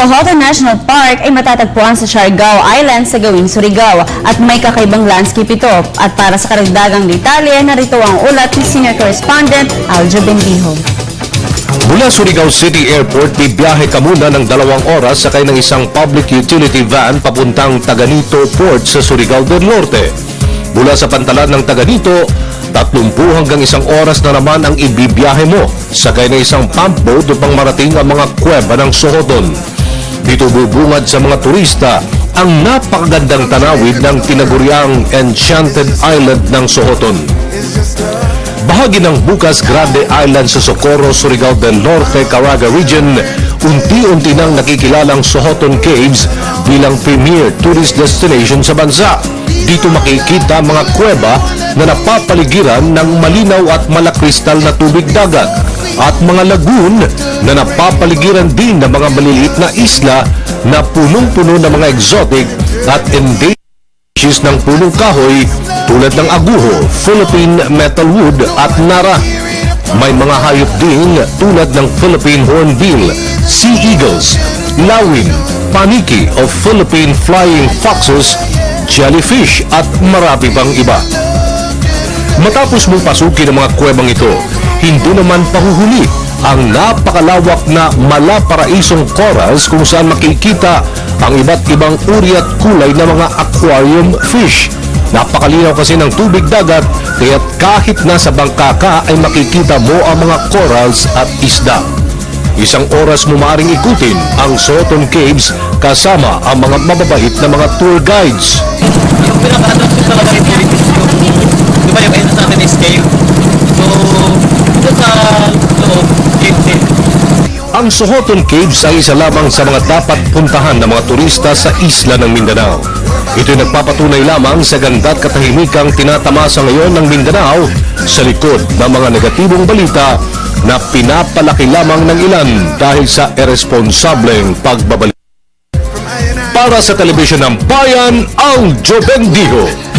Sohoto National Park ay matatagpuan sa Siargao Island sa gawing Surigao at may kakaibang landscape ito. At para sa karagdagang detalye, narito ang ulat ni Senior Correspondent Aljo Bendijo. Mula Surigao City Airport, bibiyahe ka muna ng dalawang oras sakay ng isang public utility van papuntang Taganito Port sa Surigao del Norte. Mula sa pantalan ng Taganito, 30 hanggang isang oras na naman ang ibibiyahe mo sakay ng isang pump boat upang marating ang mga kuweba ng Sohoton. Dito bubungad sa mga turista ang napakagandang tanawid ng tinaguriang Enchanted Island ng Sohoton. Bahagi ng Bukas Grande Island sa Socorro, Surigao del Norte, Caraga Region, unti-unti nang nakikilalang Sohoton Caves bilang premier tourist destination sa bansa. Dito makikita mga kuweba na napapaligiran ng malinaw at malakristal na tubig dagat at mga lagoon na napapaligiran din ng mga maliliit na isla na punong-puno ng mga exotic at endangered species ng punong kahoy tulad ng aguho, Philippine metalwood at nara. May mga hayop din tulad ng Philippine hornbill, sea eagles, lawin, paniki o Philippine flying foxes, jellyfish at marami pang iba. Matapos mong pasukin ang mga kuwebang ito, hindi naman pahuhuli ang napakalawak na malaparaisong corals kung saan makikita ang iba't ibang uri at kulay ng mga aquarium fish. Napakalinaw kasi ng tubig dagat kaya't kahit nasa bangka ka ay makikita mo ang mga corals at isda. Isang oras mo maaaring ikutin ang Soton Caves kasama ang mga mababait na mga tour guides. Ang Sohoton Caves ay isa lamang sa mga dapat puntahan ng mga turista sa isla ng Mindanao. Ito'y nagpapatunay lamang sa ganda at katahimikang tinatamasa ngayon ng Mindanao sa likod ng mga negatibong balita na pinapalaki lamang ng ilan dahil sa irresponsableng pagbabalik. Para sa telebisyon ng bayan, ang Jobendijo.